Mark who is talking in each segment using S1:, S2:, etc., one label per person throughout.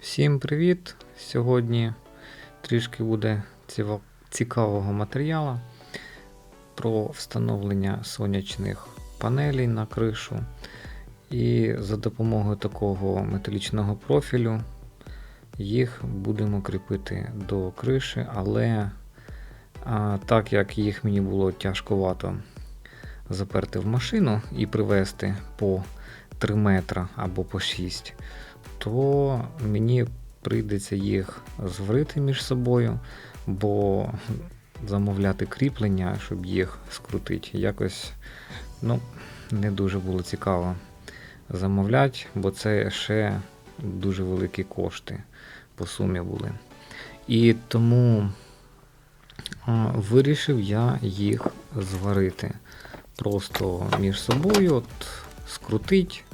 S1: Всім привіт! Сьогодні трішки буде цікавого матеріалу про встановлення сонячних панелей на кришу. І за допомогою такого металічного профілю їх будемо кріпити до криші, але а, так як їх мені було тяжковато заперти в машину і привезти по 3 метра або по 6, то мені прийдеться їх зварити між собою, бо замовляти кріплення, щоб їх скрутити, якось ну, не дуже було цікаво замовляти, бо це ще дуже великі кошти по сумі були. І тому вирішив я їх зварити просто між собою, от, скрутить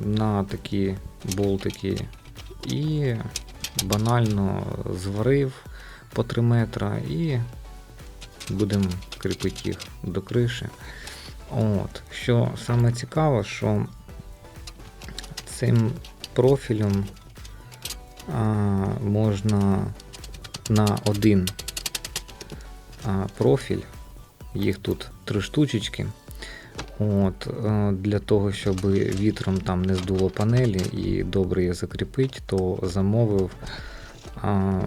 S1: на такі болтики і банально зварив по 3 метра і будемо кріпити їх до криші. От. Що саме цікаве, що цим профілем а, можна на один а, профіль, їх тут три штучечки. От, е, для того, щоб вітром там не здуло панелі і добре її закріпити, то замовив а,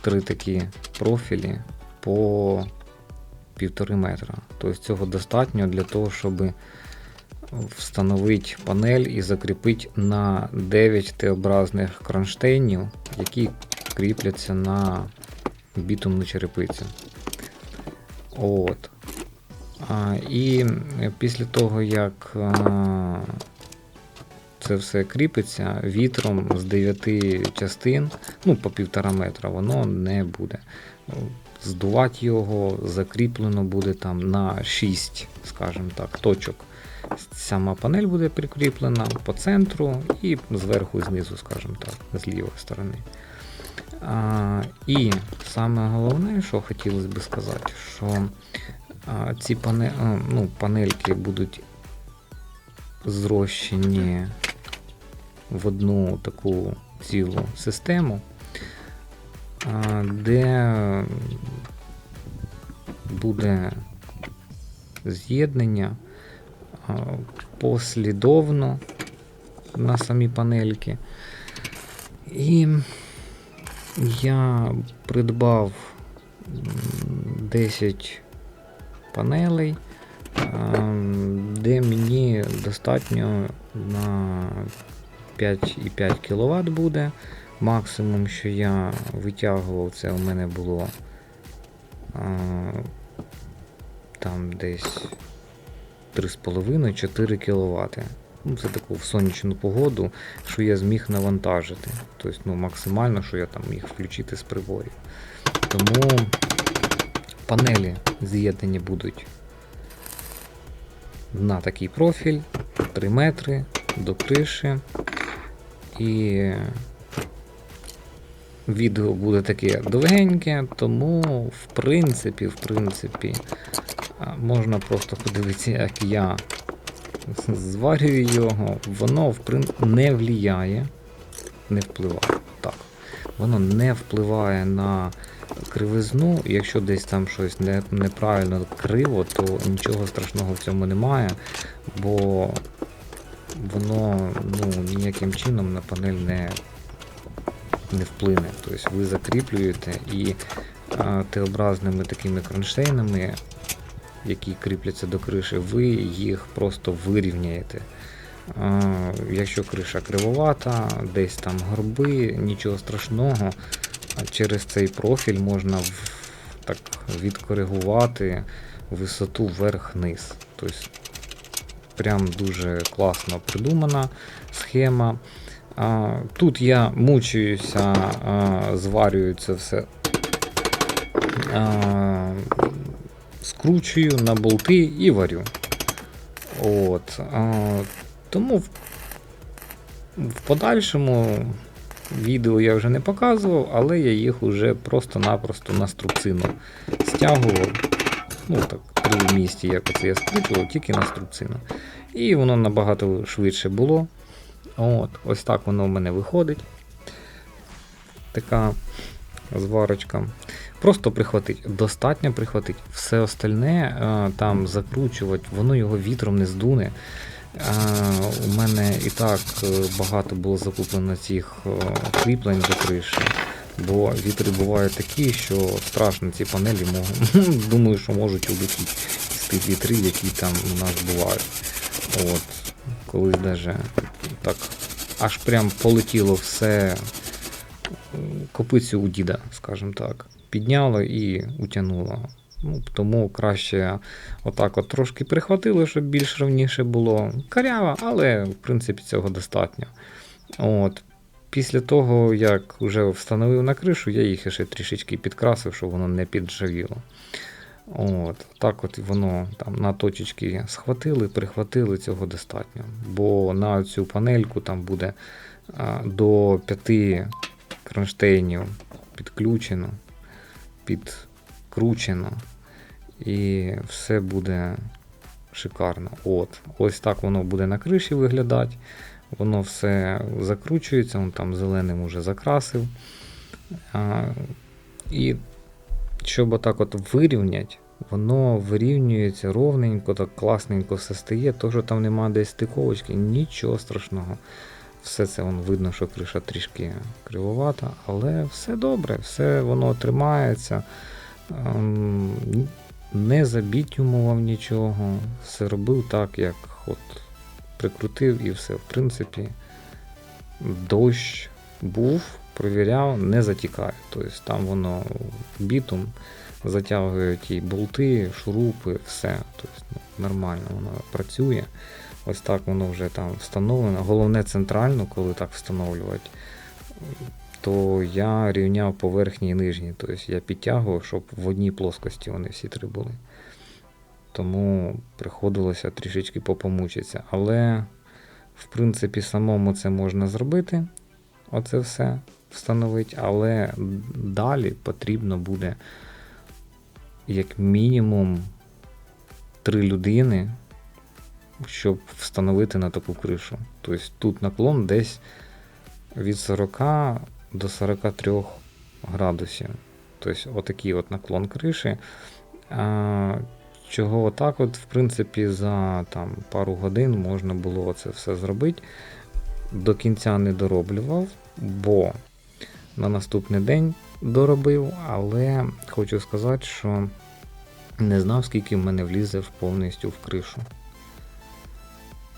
S1: три такі профілі по півтори метра. Тобто цього достатньо для того, щоб встановити панель і закріпити на 9 Т-образних кронштейнів, які кріпляться на бітумну черепицю. От. І після того, як це все кріпиться, вітром з 9 частин, ну по півтора метра, воно не буде. Здувати його закріплено буде там на 6, скажімо так, точок. Сама панель буде прикріплена по центру і зверху і знизу, скажімо так, з лівої сторони. А, і саме головне, що хотілося би сказати, що ці пане, ну, панельки будуть зрощені в одну таку цілу систему, де буде з'єднання послідовно на самі панельки. І я придбав м, 10 панелей, ем, де мені достатньо на 5,5 кВт буде. Максимум, що я витягував, це у мене було там десь 3,5-4 кВт. Ну, це таку в сонячну погоду, що я зміг навантажити. Тобто ну, максимально, що я там міг включити з приборів. Тому панелі з'єднані будуть на такий профіль 3 метри до криші. І відео буде таке довгеньке, тому в принципі, в принципі, можна просто подивитися, як я зварюю його. Воно в прин... не влияє, не впливає. Воно не впливає на кривизну. Якщо десь там щось не, неправильно криво, то нічого страшного в цьому немає, бо воно ну, ніяким чином на панель не, не вплине. Тобто ви закріплюєте і Т-образними такими кронштейнами, які кріпляться до криші, ви їх просто вирівняєте. А, Якщо криша кривовата, десь там горби, нічого страшного, через цей профіль можна так відкоригувати висоту вверх-вниз. Тобто прям дуже класно придумана схема. Тут я мучуюся, зварюю це все. Скручую на болти і варю. От. Тому в, в подальшому відео я вже не показував, але я їх уже просто-напросто на струбцину стягував. Ну так, три в місті, як оце я скручував, тільки на струбцину. І воно набагато швидше було. От, ось так воно в мене виходить. Така зварочка. Просто прихватить. Достатньо прихватить. Все остальне е, там закручувати, воно його вітром не здуне. Е, У мене і так е, багато було закуплено цих е, кріплень до криші. Бо вітри бувають такі, що страшно ці панелі думаю, що можуть улетіти з тих вітрів, які там у нас бувають. От, колись даже так аж прям полетіло все м, копицю у діда, скажімо так. Підняло і утягнуло. Ну, тому краще отак от трошки прихватили, щоб більш равніше було. Карява, але в принципі цього достатньо. От. Після того, як вже встановив на кришу, я їх ще трішечки підкрасив, щоб воно не піджавіло. От, так от воно там на точечки схватили, прихватили, цього достатньо. Бо на цю панельку там буде а, до 5 кронштейнів підключено, підкручено, і все буде шикарно. От, ось так воно буде на криші виглядати. Воно все закручується, он там зеленим уже закрасив. А, і щоб отак от вирівняти, воно вирівнюється ровненько, так класненько все стає. То, що там немає десь стиковочки, нічого страшного. Все це вон, видно, що криша трішки кривовата, але все добре, все воно тримається. Ем, Не забітюмував нічого, все робив так, як от прикрутив і все. В принципі, дощ був, провіряв, не затікає. Тобто там воно бітум затягує ті болти, шурупи, все. Тобто, ну, нормально воно працює. Ось так воно вже там встановлено. Головне центрально, коли так встановлювати, то я рівняв поверхні і нижні. Тобто я підтягував, щоб в одній плоскості вони всі три були. Тому приходилося трішечки попомучитися. Але, в принципі, самому це можна зробити. Оце все встановити. Але далі потрібно буде як мінімум три людини, щоб встановити на таку кришу. Тобто тут наклон десь від 40 до 43 градусів. Тобто, отакий от наклон криші. Чого отак, от, в принципі, за там, пару годин можна було це все зробити. До кінця не дороблював, бо на наступний день доробив, але хочу сказати, що не знав, скільки в мене влізе повністю в кришу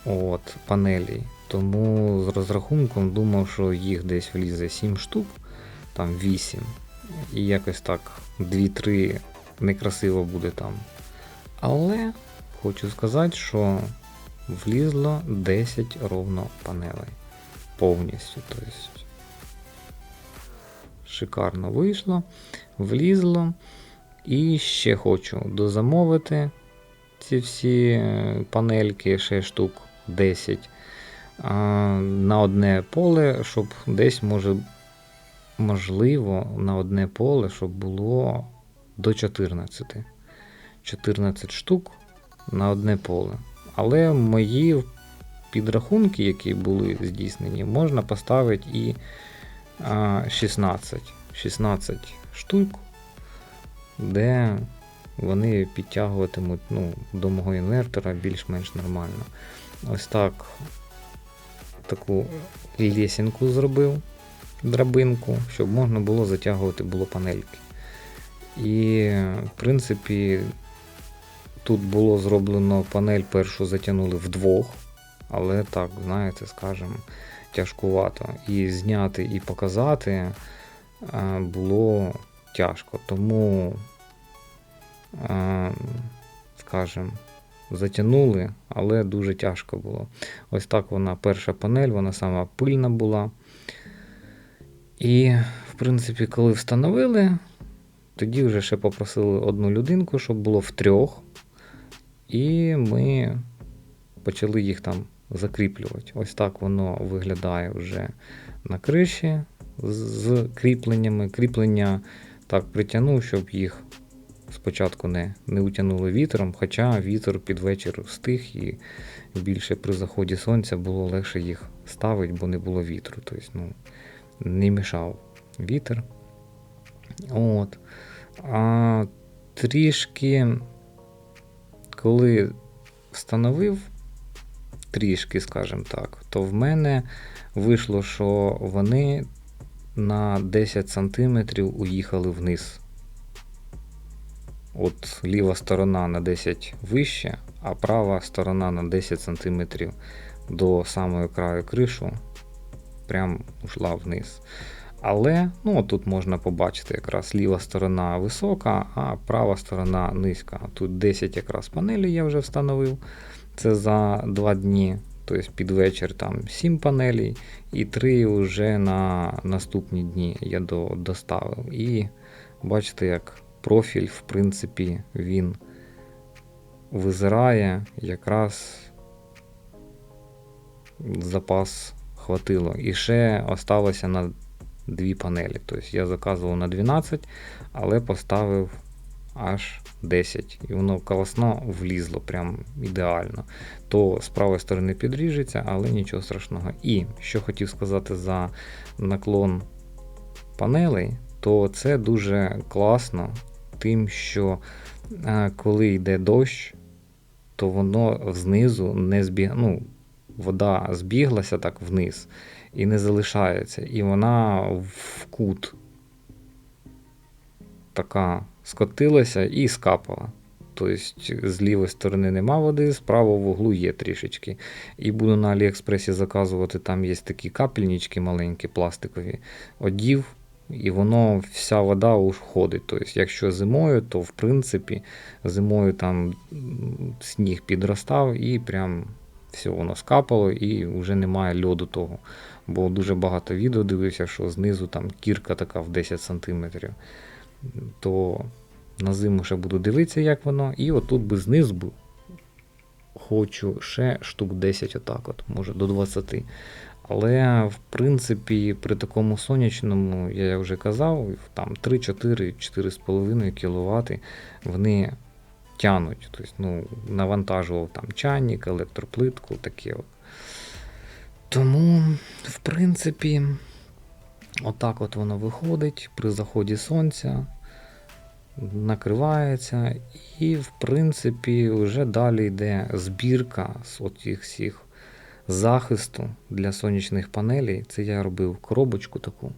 S1: от, панелі. Тому з розрахунком думав, що їх десь влізе 7 штук, там 8. І якось так 2-3 некрасиво буде там. Але хочу сказати, що влізло 10 ровно панелей. Повністю. Тобто, шикарно вийшло, влізло. І ще хочу дозамовити ці всі е, панельки, ще штук 10 а, на одне поле, щоб десь може, можливо, на одне поле, щоб було до 14. 14 штук на одне поле. Але мої підрахунки, які були здійснені, можна поставити і 16. 16 штук, де вони підтягуватимуть ну, до мого інвертора більш-менш нормально. Ось так таку лесінку зробив, драбинку, щоб можна було затягувати було панельки. І, в принципі, тут було зроблено панель, першу затягнули вдвох, але так, знаєте, скажімо, тяжкувато. І зняти, і показати було тяжко. Тому, скажімо, затягнули, але дуже тяжко було. Ось так вона перша панель, вона сама пильна була. І, в принципі, коли встановили, тоді вже ще попросили одну людинку, щоб було в трьох. І ми почали їх там закріплювати. Ось так воно виглядає вже на криші з кріпленнями. Кріплення так притягнув, щоб їх спочатку не, не утягнуло вітром, хоча вітер під вечір стих і більше при заході сонця було легше їх ставити, бо не було вітру. Тобто, ну, не мішав вітер. От. А трішки, коли встановив, трішки, скажімо так, то в мене вийшло, що вони на 10 см уїхали вниз. От ліва сторона на 10 вище, а права сторона на 10 см до самого краю кришу прям ушла вниз. Але ну, тут можна побачити якраз ліва сторона висока, а права сторона низька. Тут 10 якраз панелей я вже встановив. Це за 2 дні, тобто під вечір там 7 панелей, і 3 вже на наступні дні я доставив. І бачите, як профіль, в принципі, він визирає якраз запас хватило. І ще осталося на дві панелі. Тобто я заказував на 12, але поставив аж 10. І воно колосно влізло прям ідеально. То з правої сторони підріжеться, але нічого страшного. І що хотів сказати за наклон панелей, то це дуже класно, тим, що е, коли йде дощ, то воно знизу не збіг... ну, вода збіглася так вниз і не залишається. І вона в кут така скотилася і скапала. Тобто з лівої сторони нема води, з правого вуглу є трішечки. І буду на Аліекспресі заказувати, там є такі капельнички маленькі, пластикові, одів, і воно вся вода уходить. Тобто, якщо зимою, то в принципі зимою там сніг підростав і прям все воно скапало, і вже немає льоду того. Бо дуже багато відео дивився, що знизу там кірка така в 10 см. То на зиму ще буду дивитися, як воно. І отут би знизу хочу ще штук 10, отак от, може до 20. Але, в принципі, при такому сонячному, я вже казав, там 3-4-4,5 кВт вони тянуть. Тобто, ну, навантажував там чайник, електроплитку, таке от. Тому, в принципі, отак от воно виходить при заході сонця, накривається, і, в принципі, вже далі йде збірка з оцих всіх захисту для сонячних панелей. Це я робив коробочку таку.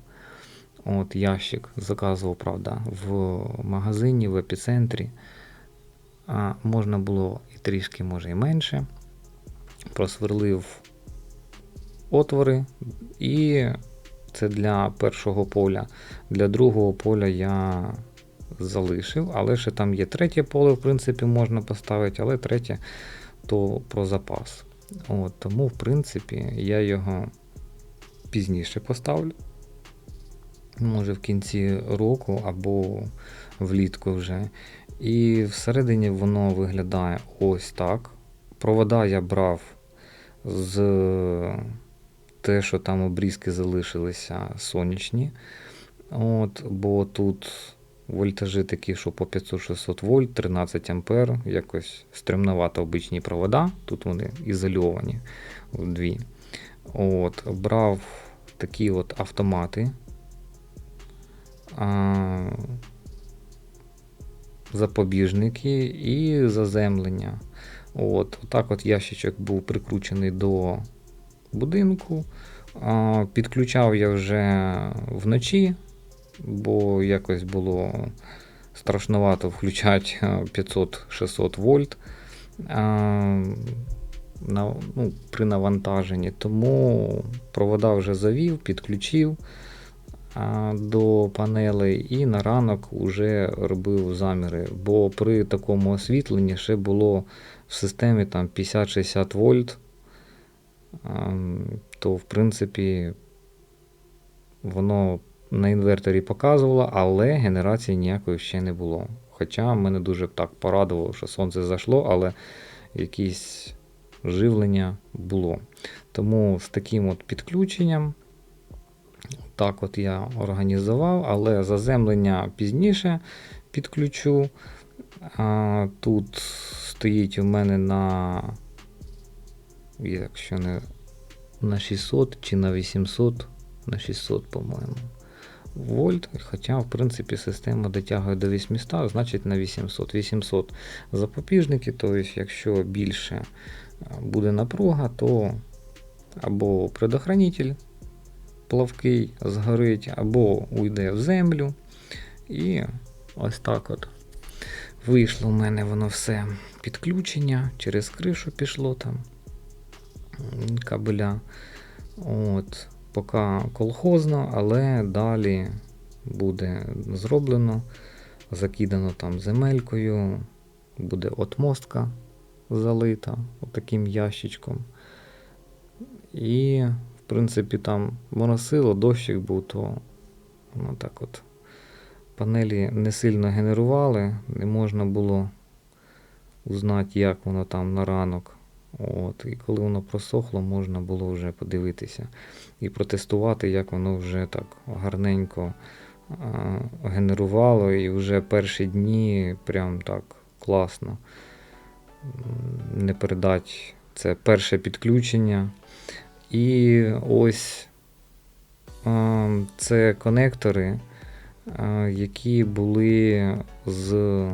S1: От Ящик заказував, правда, в магазині, в епіцентрі. А Можна було і трішки, може і менше. Просверлив отвори, і це для першого поля. Для другого поля я залишив, але ще там є третє поле, в принципі, можна поставити, але третє то про запас. От, Тому, в принципі, я його пізніше поставлю. Може в кінці року або влітку вже. І всередині воно виглядає ось так. Провода я брав з те, що там обрізки залишилися сонячні. От, Бо тут вольтажі такі, що по 500-600 вольт, 13 ампер, якось стремновато обичні провода. Тут вони ізольовані вдві. От, Брав такі от автомати. А, запобіжники і заземлення. От, Отак от ящичок був прикручений до будинку. Підключав я вже вночі, бо якось було страшновато включати 500-600 вольт а, на, ну, при навантаженні. Тому провода вже завів, підключив до панелей і на ранок вже робив заміри. Бо при такому освітленні ще було в системі там 50-60 вольт, то в принципі воно на інверторі показувало, але генерації ніякої ще не було. Хоча мене дуже так порадувало, що сонце зайшло, але якесь живлення було. Тому з таким от підключенням так от я організував, але заземлення пізніше підключу. Тут стоїть у мене на. Якщо не на 600 чи на 800, на 600, по-моєму. Вольт, хоча, в принципі, система дотягує до 800, значить на 800. 800 запобіжники, тобто, якщо більше буде напруга, то або предохранитель плавкий згорить, або уйде в землю. І ось так от. Вийшло в мене воно все підключення, через кришу пішло там кабеля. От, поки колхозно, але далі буде зроблено, закидано там земелькою, буде отмостка залита таким ящичком. І, в принципі, там моросило, дощик був, то воно так от панелі не сильно генерували, не можна було узнати, як воно там на ранок. От, і коли воно просохло, можна було вже подивитися і протестувати, як воно вже так гарненько а, генерувало, і вже перші дні прям так класно. Не передать це перше підключення. І ось а, це конектори, а, які були з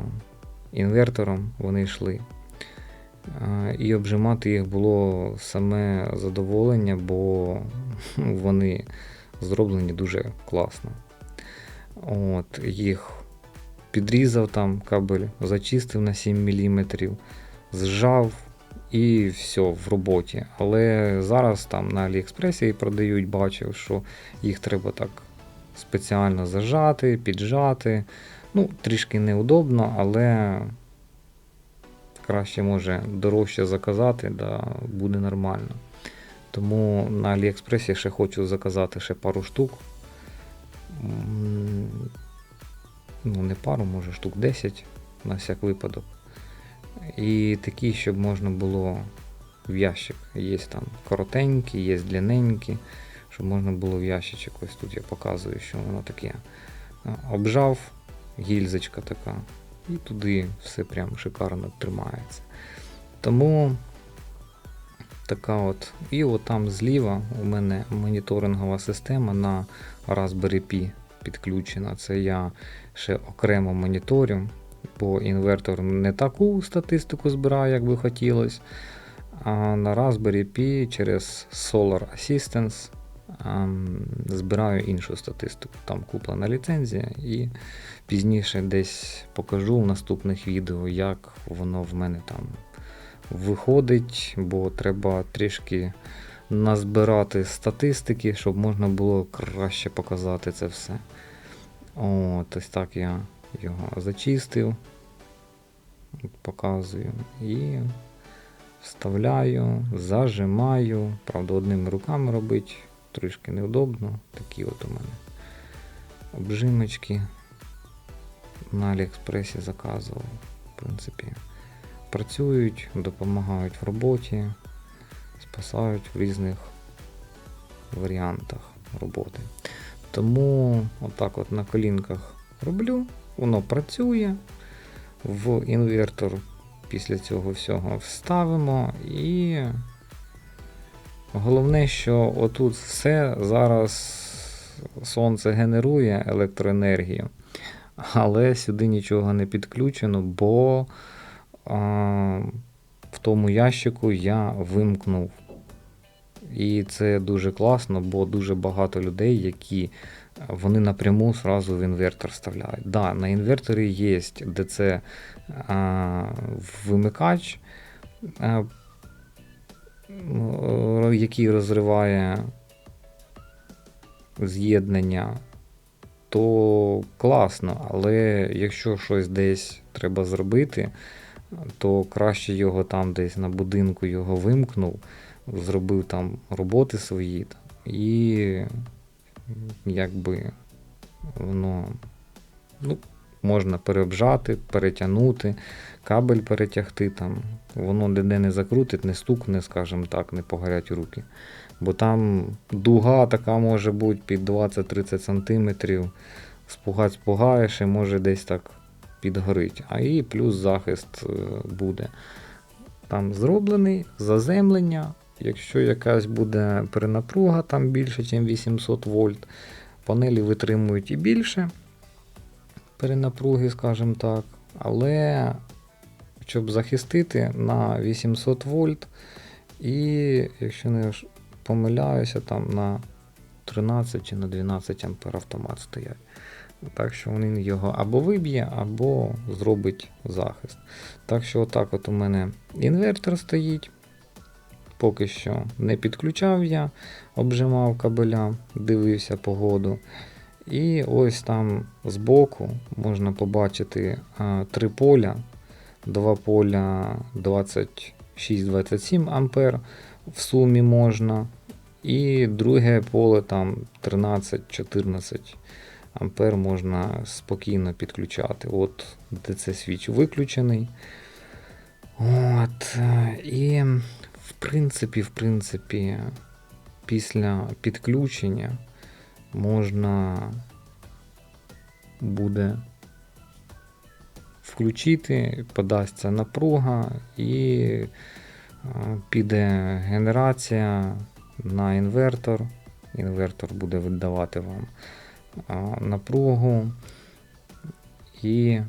S1: інвертором, вони йшли. А, І обжимати їх було саме задоволення, бо вони зроблені дуже класно. От, їх підрізав там кабель, зачистив на 7 мм, зжав і все в роботі. Але зараз там на Аліекспресі продають, бачив, що їх треба так спеціально зажати, піджати. Ну, трішки неудобно, але краще може дорожче заказати, да, буде нормально. Тому на Аліекспресі ще хочу заказати ще пару штук. Ну, не пару, може штук 10 на всяк випадок. І такі, щоб можна було в ящик. Є там коротенькі, є длинненькі, щоб можна було в ящичок. Ось тут я показую, що воно таке. Обжав, гільзочка така. І туди все прям шикарно тримається. Тому така от. І от там зліва у мене моніторингова система на Raspberry Pi підключена. Це я ще окремо моніторю, бо інвертор не таку статистику збирає, як би хотілося. А на Raspberry Pi через Solar Assistance збираю іншу статистику. Там куплена ліцензія, і пізніше десь покажу в наступних відео, як воно в мене там виходить, бо треба трішки назбирати статистики, щоб можна було краще показати це все. От, ось так я його зачистив, показую і вставляю, зажимаю. Правда, одними руками робити трішки неудобно. Такі от у мене обжимочки на Аліекспресі заказував. В принципі, працюють, допомагають в роботі, спасають в різних варіантах роботи. Тому отак от на колінках роблю, воно працює. В інвертор після цього всього вставимо і головне, що отут все зараз сонце генерує електроенергію, але сюди нічого не підключено, бо а, в тому ящику я вимкнув. І це дуже класно, бо дуже багато людей, які вони напряму сразу в інвертор вставляють. Да, на інверторі є DC а, вимикач, а, який розриває з'єднання, то класно, але якщо щось десь треба зробити, то краще його там десь на будинку його вимкнув, зробив там роботи свої і якби воно ну, можна переобжати, перетягнути, кабель перетягти, там, воно ніде не закрутить, не стукне, скажімо так, не погорять руки. Бо там дуга така може бути під 20-30 см, спугать спугаєш і може десь так підгорить, а і плюс захист е, буде. Там зроблений заземлення. Якщо якась буде перенапруга там більше, ніж 800 вольт, панелі витримують і більше перенапруги, скажімо так. Але щоб захистити на 800 вольт, і якщо не помиляюся, там на 13 чи на 12 ампер автомат стоять. Так що він його або виб'є, або зробить захист. Так що, отак от у мене інвертор стоїть. Поки що не підключав я, обжимав кабеля, дивився погоду. І ось там збоку можна побачити а, три поля. Два поля 26-27 ампер в сумі можна. І друге поле там 13-14 ампер можна спокійно підключати. От DC свіч виключений. От, е, і в принципі, в принципі, після підключення можна буде включити, подасться напруга і піде генерація на інвертор. Інвертор буде видавати вам напругу і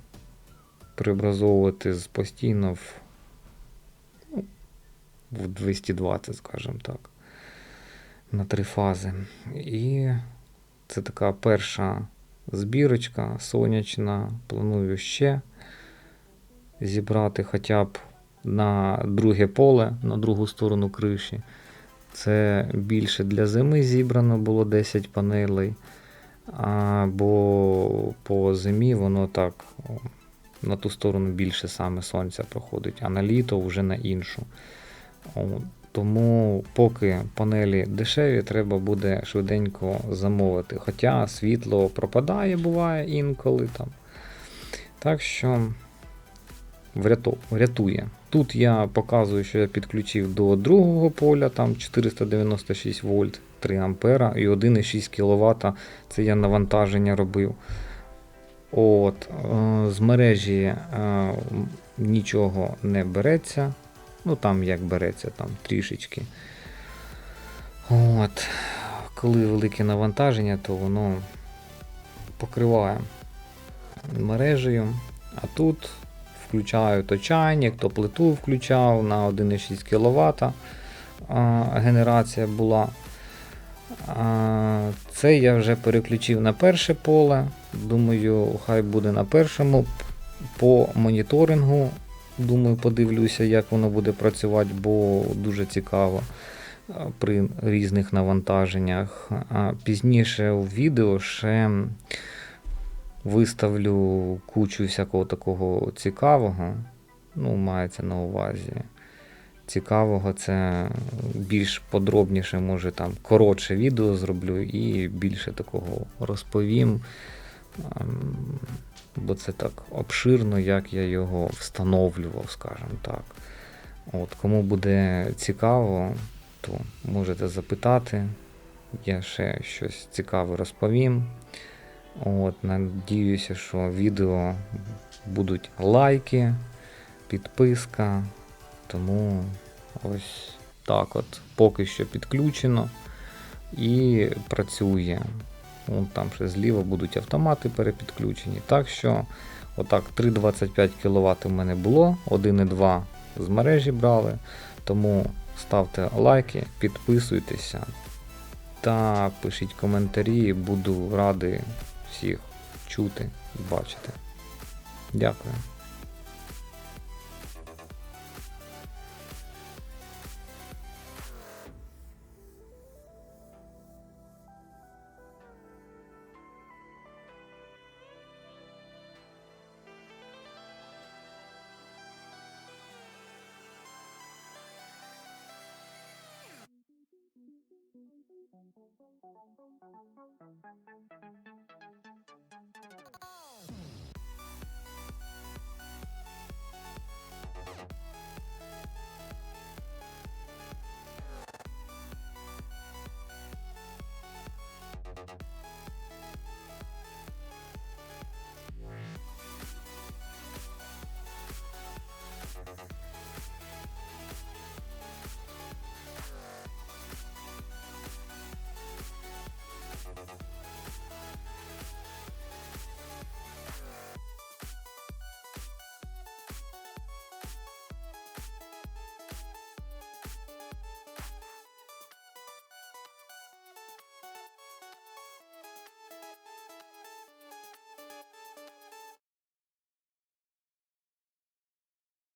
S1: преобразовувати з постійно в, ну, в 220, скажімо так, на три фази. І це така перша збірочка сонячна. Планую ще зібрати хоча б на друге поле, на другу сторону криші. Це більше для зими зібрано було 10 панелей. А, бо по зимі воно так на ту сторону більше саме сонця проходить, а на літо вже на іншу. Тому поки панелі дешеві, треба буде швиденько замовити. Хоча світло пропадає, буває інколи там. Так що врятує. Тут я показую, що я підключив до другого поля, там 496 вольт, 3 ампера і 1,6 кВт. Це я навантаження робив. От, е, з мережі е, нічого не береться. Ну там як береться, там трішечки. От. Коли велике навантаження, то воно покриває мережею. А тут включаю то чайник, то плиту включав на 1,6 кВт. Генерація була. Це я вже переключив на перше поле. Думаю, хай буде на першому. По моніторингу. Думаю, подивлюся, як воно буде працювати, бо дуже цікаво при різних навантаженнях. А Пізніше у відео ще виставлю кучу всякого такого цікавого. Ну, мається на увазі. Цікавого, це більш подробніше, може там коротше відео зроблю і більше такого розповім. Бо це так обширно, як я його встановлював, скажімо так. От, Кому буде цікаво, то можете запитати. Я ще щось цікаве розповім. От, Надіюся, що відео будуть лайки, підписка. Тому ось так от поки що підключено і працює. Вон там ще зліва будуть автомати перепідключені. Так що, отак, 3,25 кВт у мене було, 1,2 з мережі брали. Тому ставте лайки, підписуйтеся та пишіть коментарі, буду радий всіх чути і бачити. Дякую.